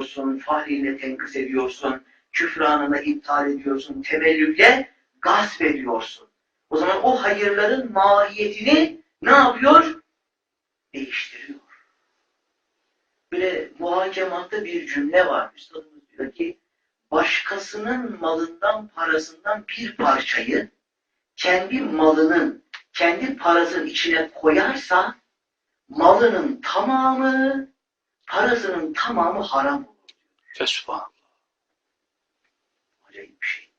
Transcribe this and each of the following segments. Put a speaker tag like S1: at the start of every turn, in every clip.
S1: ediyorsun, fahriyle tenkıs ediyorsun, küfranına iptal ediyorsun, temellükle gasp ediyorsun. O zaman o hayırların mahiyetini ne yapıyor? Değiştiriyor. Böyle muhakematta bir cümle var. Üstadımız diyor ki, başkasının malından, parasından bir parçayı kendi malının, kendi parasının içine koyarsa malının tamamı, parasının tamamı haram olur.
S2: Fesubhanallah.
S1: Acayip bir şey.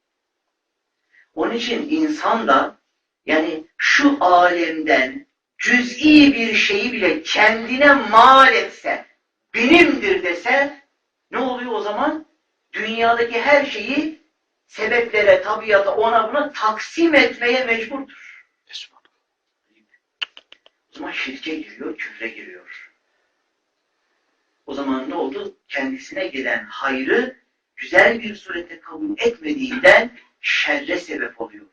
S1: Onun için insan da yani şu alemden cüz'i bir şeyi bile kendine mal etse, benimdir dese ne oluyor o zaman? Dünyadaki her şeyi sebeplere, tabiata, ona buna taksim etmeye mecburdur. O zaman şirke giriyor, küfre giriyor. Zaman ne oldu? Kendisine gelen hayrı güzel bir surette kabul etmediğinden şerre sebep oluyor.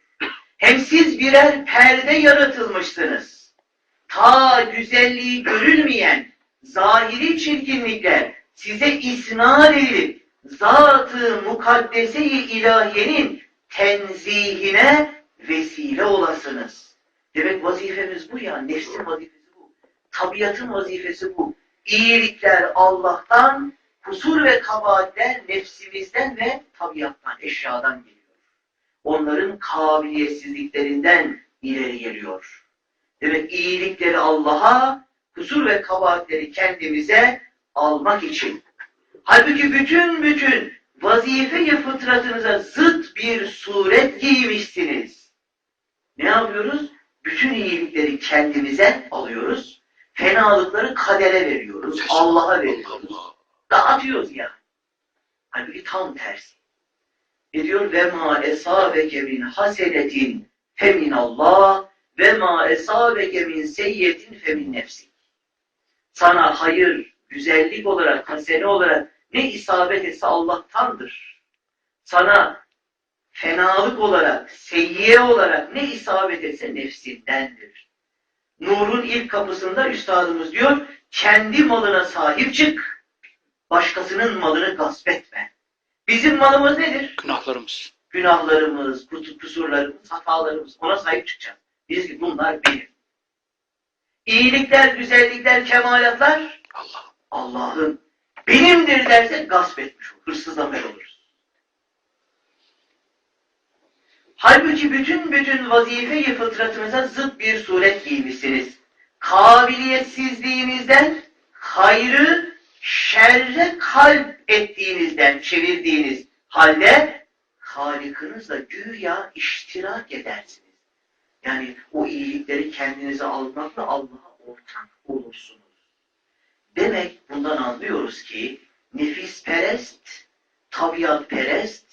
S1: Hem siz birer perde yaratılmışsınız. Ta güzelliği görülmeyen zahiri çirkinlikler size isnat edilip zat-ı mukaddese-i ilahiyenin tenzihine vesile olasınız. Demek vazifemiz bu ya. Nefsin vazifesi bu. Tabiatın vazifesi bu. İyilikler Allah'tan, kusur ve kabahatler nefsimizden ve tabiattan, eşyadan geliyor. Onların kabiliyetsizliklerinden ileri geliyor. Demek iyilikleri Allah'a, kusur ve kabahatleri kendimize almak için. Halbuki bütün bütün vazife-i fıtratınıza zıt bir suret giymişsiniz. Ne yapıyoruz? Bütün iyilikleri kendimize alıyoruz. Fenalıkları kadere veriyoruz. Allah'a veriyoruz. Dağıtıyoruz yani. Halbuki tam tersi. Ne diyor? Ve ma esabeke min hasenetin femin Allah ve ma esabeke min seyyetin femin nefsik. Sana hayır, güzellik olarak, hasene olarak ne isabet etse Allah'tandır. Sana fenalık olarak, seyyiye olarak ne isabet etse nefsindendir. Nur'un ilk kapısında üstadımız diyor, kendi malına sahip çık, başkasının malını gasp etme. Bizim malımız nedir?
S2: Günahlarımız.
S1: Günahlarımız, kusurlarımız, hatalarımız. Ona sahip çıkacağız. Biz ki bunlar benim. İyilikler, güzellikler, kemalatlar
S2: Allah.
S1: Allah'ın benimdir derse gasp etmiş olur. Hırsızlamış oluruz. Halbuki bütün bütün vazife-i fıtratınıza zıt bir suret giymişsiniz. Kabiliyetsizliğinizden hayrı şerre kalp ettiğinizden çevirdiğiniz halde Halik'ınızla güya iştirak edersiniz. Yani o iyilikleri kendinize almakla Allah'a ortak olursunuz. Demek bundan anlıyoruz ki nefis perest, tabiat perest,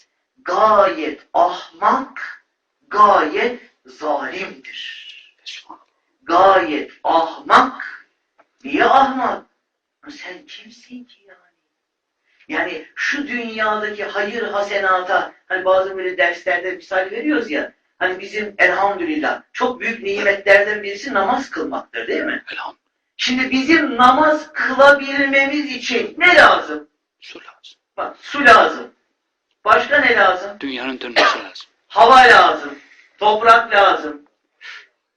S1: gayet ahmak, gayet zalimdir. Gayet ahmak. Niye ahmak? Sen kimsin ki yani? Yani şu dünyadaki hayır hasenata, hani bazı böyle derslerde misal veriyoruz ya, hani bizim elhamdülillah çok büyük nimetlerden birisi namaz kılmaktır değil mi?
S2: Elham.
S1: Şimdi bizim namaz kılabilmemiz için ne lazım?
S2: Su lazım.
S1: Bak su lazım. Başka ne lazım?
S2: Dünyanın dönmesi lazım.
S1: Hava lazım. Toprak lazım.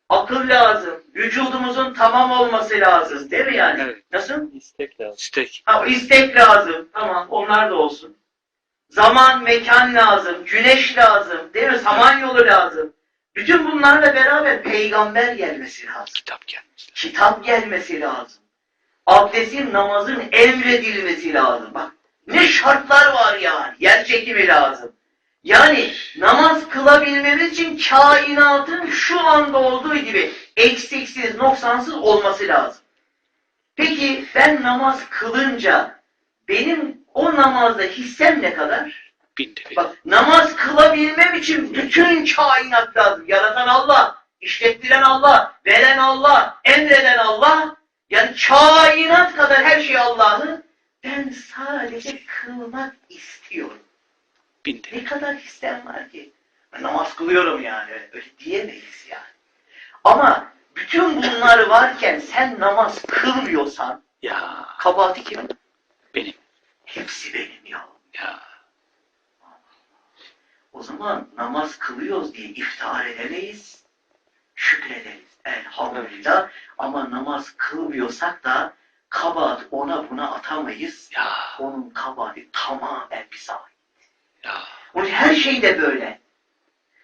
S1: Akıl lazım. Vücudumuzun tamam olması lazım. Değil mi yani?
S2: Evet.
S1: Nasıl?
S3: İstek lazım.
S2: İstek.
S1: Ha, istek lazım. Tamam onlar da olsun. Zaman, mekan lazım. Güneş lazım. Değil mi? Samanyolu lazım. Bütün bunlarla beraber peygamber gelmesi lazım.
S2: Kitap gelmesi lazım.
S1: kitap gelmesi lazım. Abdestin, namazın emredilmesi lazım. Bak ne şartlar var yani. Yer çekimi lazım. Yani namaz kılabilmemiz için kainatın şu anda olduğu gibi eksiksiz, noksansız olması lazım. Peki ben namaz kılınca benim o namazda hissem ne kadar?
S2: Binde bir.
S1: Bak namaz kılabilmem için bütün kainat lazım. Yaratan Allah, işlettiren Allah, veren Allah, emreden Allah. Yani kainat kadar her şey Allah'ın. Ben sadece kılmak istiyorum.
S2: Binde
S1: Ne kadar histem var ki? Ben namaz kılıyorum yani. Öyle diyemeyiz yani. Ama bütün bunlar varken sen namaz kılmıyorsan
S2: Ya
S1: kabahati kimin?
S2: benim.
S1: hepsi benim ya.
S2: Ya.
S1: O zaman namaz kılıyoruz diye iftihar edemeyiz. Şükrederiz. Elhamdülillah. Ama namaz kılmıyorsak da kabahat ona buna atamayız.
S2: Ya.
S1: Onun kabahati tamamen bize ait. Onun her şey de böyle.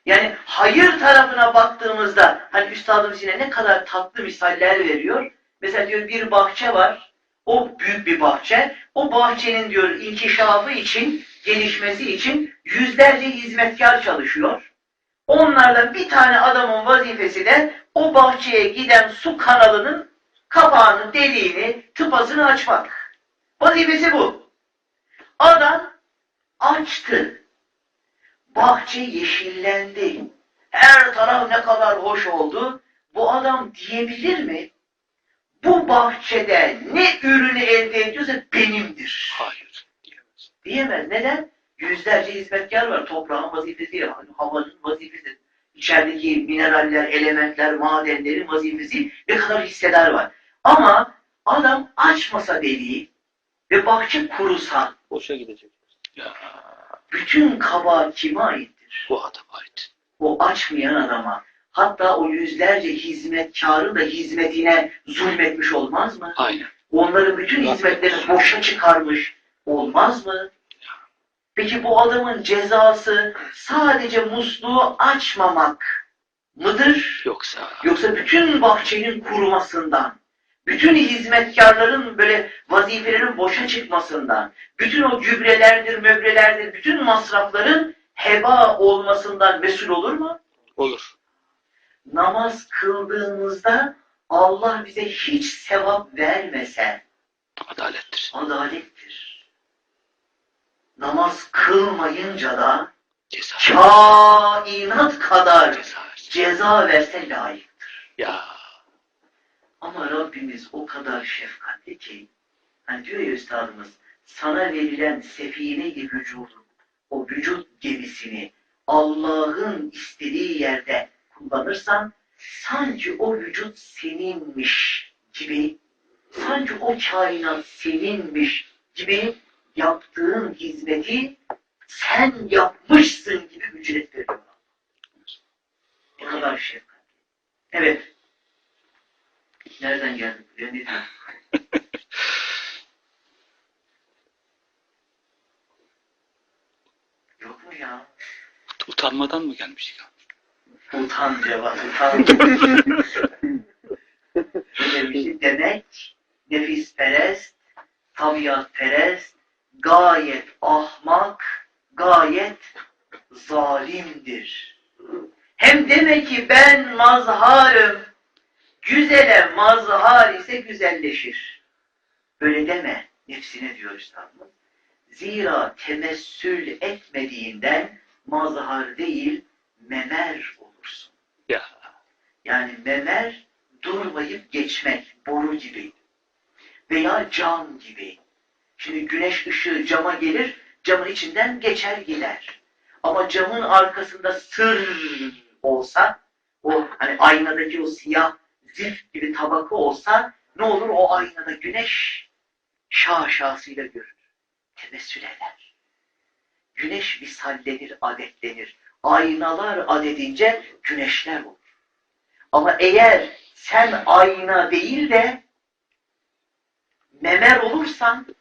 S1: Yani hayır tarafına baktığımızda hani üstadımız yine ne kadar tatlı misaller veriyor. Mesela diyor bir bahçe var. O büyük bir bahçe. O bahçenin diyor inkişafı için, gelişmesi için yüzlerce hizmetkar çalışıyor. Onlardan bir tane adamın vazifesi de o bahçeye giden su kanalının kapağını, deliğini, tıpasını açmak. Vazifesi bu. Adam açtı. Bahçe yeşillendi. Her taraf ne kadar hoş oldu. Bu adam diyebilir mi? Bu bahçede ne ürünü elde ediyorsa benimdir.
S2: Hayır. Diyemez.
S1: Diyemez. Neden? Yüzlerce hizmetkar var. Toprağın vazifesi, havanın vazifesi, içerideki mineraller, elementler, madenlerin vazifesi ne kadar hissedar var. Ama adam açmasa deliği ve bahçe kurusa
S3: Boşa gidecek.
S2: Ya.
S1: bütün kabahat kime aittir?
S2: Bu adam ait.
S1: O açmayan adama hatta o yüzlerce hizmetkarın da hizmetine zulmetmiş olmaz mı?
S2: Aynen.
S1: Onların bütün hizmetlerini boşa çıkarmış olmaz mı? Peki bu adamın cezası sadece musluğu açmamak mıdır?
S2: Yoksa.
S1: Yoksa bütün bahçenin kurumasından, bütün hizmetkarların böyle vazifelerin boşa çıkmasından, bütün o gübrelerdir, möbrelerdir, bütün masrafların heba olmasından mesul olur mu?
S3: Olur.
S1: Namaz kıldığımızda Allah bize hiç sevap vermese,
S2: Adalettir.
S1: adalettir. Namaz kılmayınca da
S2: Ceza.
S1: kainat kadar
S2: Ceza
S1: ceza verse layık.
S2: Ya.
S1: Ama Rabbimiz o kadar şefkatli ki, hani diyor ya üstadımız, sana verilen sefine-i vücudun, o vücut gemisini Allah'ın istediği yerde kullanırsan, sanki o vücut seninmiş gibi, sanki o kainat seninmiş gibi yaptığın hizmeti sen yapmışsın gibi ücret veriyor. Ne kadar şefkatli. Evet. Nereden geldik buraya? Ne? Yok mu ya?
S2: Utanmadan mı gelmiştik?
S1: Utan cevap, utan. ne demişti? Demek nefisperest, tabiatperest, gayet ahmak, gayet zalimdir. Hem demek ki ben mazharım, güzele mazhar ise güzelleşir. Öyle deme nefsine diyor üstadımız. Zira temessül etmediğinden mazhar değil memer olursun.
S2: Ya.
S1: Yani memer durmayıp geçmek, boru gibi. Veya cam gibi. Şimdi güneş ışığı cama gelir, camın içinden geçer gider. Ama camın arkasında sır olsa, o hani aynadaki o siyah zift gibi tabaka olsa ne olur o aynada güneş şaşasıyla görünür. Temessül eder. Güneş misallenir, adetlenir. Aynalar adedince güneşler olur. Ama eğer sen ayna değil de memer olursan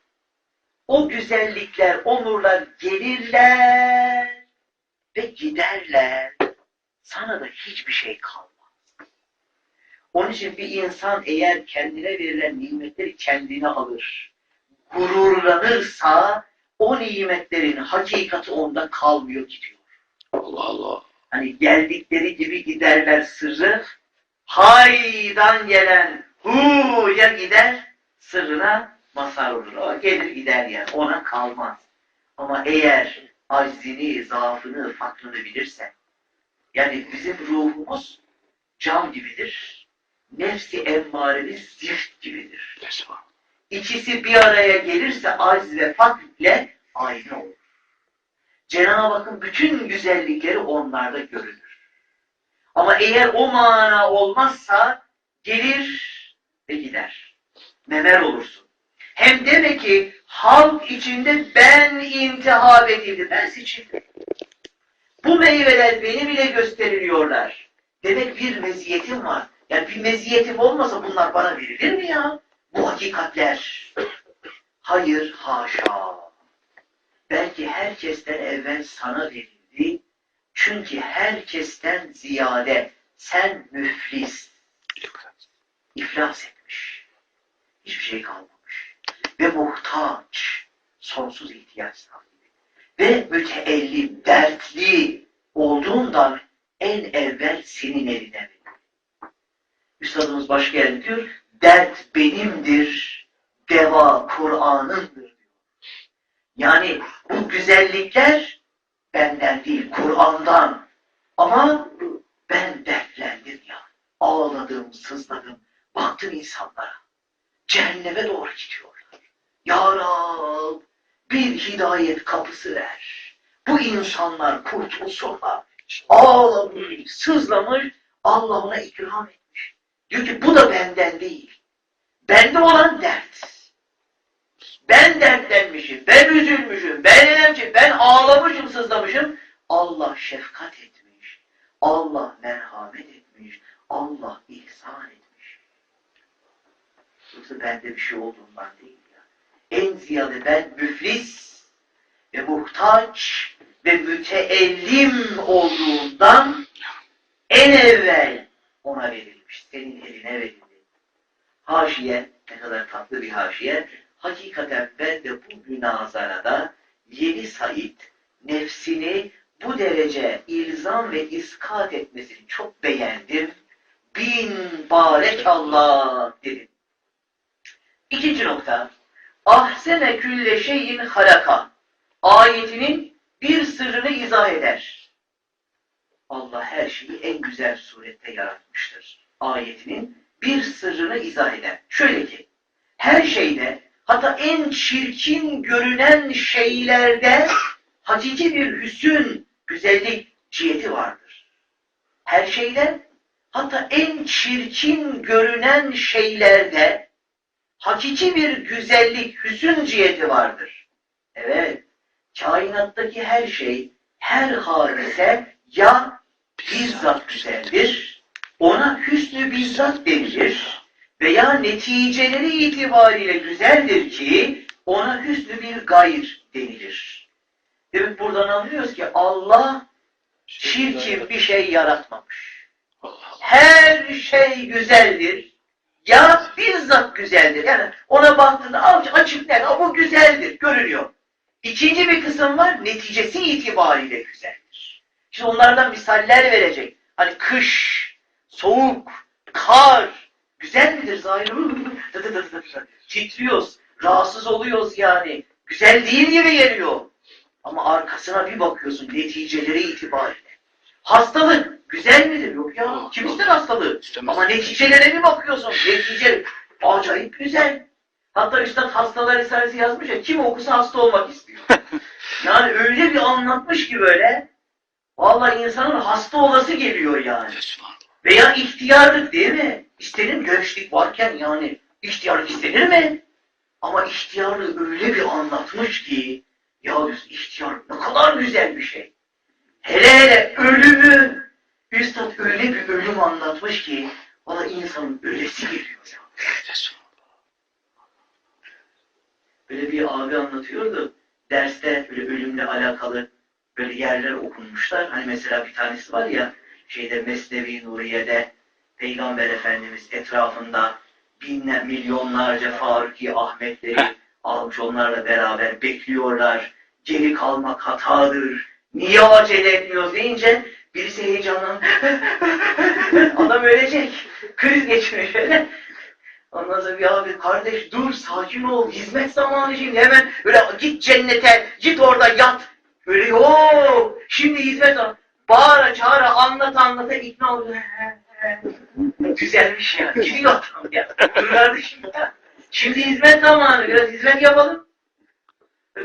S1: o güzellikler, o nurlar gelirler ve giderler. Sana da hiçbir şey kalmaz. Onun için bir insan eğer kendine verilen nimetleri kendine alır, gururlanırsa o nimetlerin hakikati onda kalmıyor gidiyor.
S2: Allah Allah.
S1: Hani geldikleri gibi giderler sırrı. Haydan gelen hu'ya gider, sırrına mazhar olur. O gelir gider yani, ona kalmaz. Ama eğer aczini, zaafını, fakrını bilirse, yani bizim ruhumuz cam gibidir. Nefsi emmaremiz zift gibidir. İkisi bir araya gelirse acz ve fakirle aynı olur. Cenab-ı Hakk'ın bütün güzellikleri onlarda görülür. Ama eğer o mana olmazsa gelir ve gider. Memer olursun. Hem demek ki halk içinde ben intihap edildim, ben seçildim. Bu meyveler beni bile gösteriliyorlar. Demek bir meziyetim var. Yani bir meziyetim olmasa bunlar bana verilir mi ya? Bu hakikatler. Hayır, haşa. Belki herkesten evvel sana verildi. Çünkü herkesten ziyade sen müflis, iflas etmiş. Hiçbir şey kalmamış. Ve muhtaç, sonsuz ihtiyaç sahibi. Ve müteellim, dertli olduğundan en evvel senin eline verildi. Üstadımız başka yerde diyor, dert benimdir, deva Kur'an'ındır. Yani bu güzellikler benden değil, Kur'an'dan. Ama ben dertlendim ya. Ağladım, sızladım. Baktım insanlara. Cehenneme doğru gidiyorlar. Ya Rab, bir hidayet kapısı ver. Bu insanlar kurtulsunlar. Ağlamış, sızlamış, Allah ona ikram etmiş. Diyor ki bu da benden değil. Bende olan dert. Ben dertlenmişim, ben üzülmüşüm, ben elemmişim, ben ağlamışım, sızlamışım. Allah şefkat etmiş. Allah merhamet etmiş. Allah ihsan etmiş. Yoksa bende bir şey olduğundan değil ya. En ziyade ben müflis ve muhtaç ve müteellim olduğundan en evvel ona verilmiş. Senin eline verildi. Haşiye, ne kadar tatlı bir haşiye. Hakikaten ben de bu münazarada Yeni Said nefsini bu derece ilzam ve iskat etmesini çok beğendim. Bin barek Allah dedim. İkinci nokta. Ahsene külle şeyin halaka. Ayetinin bir sırrını izah eder. Allah her şeyi en güzel surette yaratmıştır. Ayetinin bir sırrını izah eder. Şöyle ki, her şeyde, hatta en çirkin görünen şeylerde hakiki bir hüsün, güzellik ciheti vardır. Her şeyde, hatta en çirkin görünen şeylerde hakiki bir güzellik, hüsün ciheti vardır. Evet, kainattaki her şey, her hadise ya bizzat güzeldir, ona hüsnü bizzat denilir veya neticeleri itibariyle güzeldir ki ona hüsnü bir gayr denilir. Demek buradan anlıyoruz ki Allah çirkin bir şey yaratmamış. Her şey güzeldir. Ya bizzat güzeldir. Yani ona baktığında aç- açık net, "Aa, bu güzeldir, görünüyor. İkinci bir kısım var, neticesi itibariyle güzeldir. Şimdi onlardan misaller verecek. Hani kış, soğuk, kar, güzel midir dı. Titriyoruz, rahatsız oluyoruz yani. Güzel değil gibi geliyor. Ama arkasına bir bakıyorsun neticeleri itibariyle. Hastalık güzel midir? Yok ya. Kim ister hastalığı?
S2: İstemez.
S1: Ama neticelere bir bakıyorsun. Netice acayip güzel. Hatta Üstad hastalar risalesi yazmış ya kim okusa hasta olmak istiyor. yani öyle bir anlatmış ki böyle vallahi insanın hasta olası geliyor yani. Veya ihtiyarlık değil mi? İstenir gençlik varken yani ihtiyarlık istenir mi? Ama ihtiyarlığı öyle bir anlatmış ki ya diyorsun, ihtiyarlık ne kadar güzel bir şey. Hele hele ölümü Üstad öyle bir ölüm anlatmış ki valla insanın ölesi geliyor ya. Böyle bir abi anlatıyordu. Derste böyle ölümle alakalı böyle yerler okunmuşlar. Hani mesela bir tanesi var ya şeyde Mesnevi Nuriye'de Peygamber Efendimiz etrafında binler, milyonlarca Faruki Ahmetleri almış onlarla beraber bekliyorlar. Geri kalmak hatadır. Niye acele etmiyoruz deyince birisi heyecanlan adam ölecek. Kriz geçmiş öyle. Ondan sonra bir abi kardeş dur sakin ol hizmet zamanı şimdi hemen böyle git cennete git orada yat. Öyle yok. Şimdi hizmet zamanı. Bağıra çağıra anlat anlata ikna oluyor. Güzelmiş ya. Gidiyor adam ya. Kardeşim ya. Şimdi hizmet zamanı. Biraz hizmet yapalım.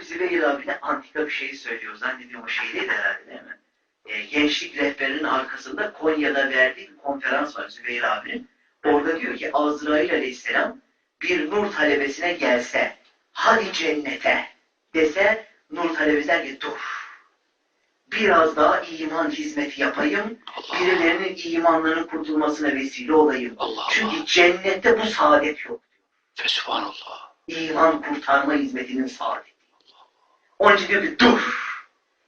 S1: Zübeyir abi de antika bir şey söylüyor. Zannediyorum o şey değil herhalde değil mi? E, gençlik rehberinin arkasında Konya'da verdiği bir konferans var Zübeyir abinin. Orada diyor ki Azrail aleyhisselam bir nur talebesine gelse hadi cennete dese Nur Talebi der ki dur. Biraz daha iman hizmeti yapayım.
S2: Allah.
S1: Birilerinin imanlarının kurtulmasına vesile olayım.
S2: Allah Allah.
S1: Çünkü cennette bu saadet yok.
S2: Fesubhanallah.
S1: İman kurtarma hizmetinin saadeti. Onun için diyor ki dur.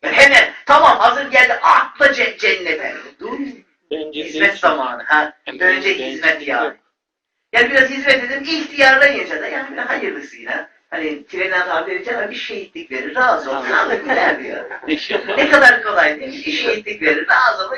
S1: Yani hemen tamam hazır geldi atla ce- cennete. Dur.
S3: Bencillik
S1: Hizmet zamanı. Ha. Önce hizmet yani. Yani biraz hizmet edin, ihtiyarlayınca da yani bir hayırlısıyla. Hani trenen tabiri Cenab-ı bir şehitlik verir, razı. Ne güzel diyor. Ne kadar kolay değil mi? Bir şehitlik verir, razı olur.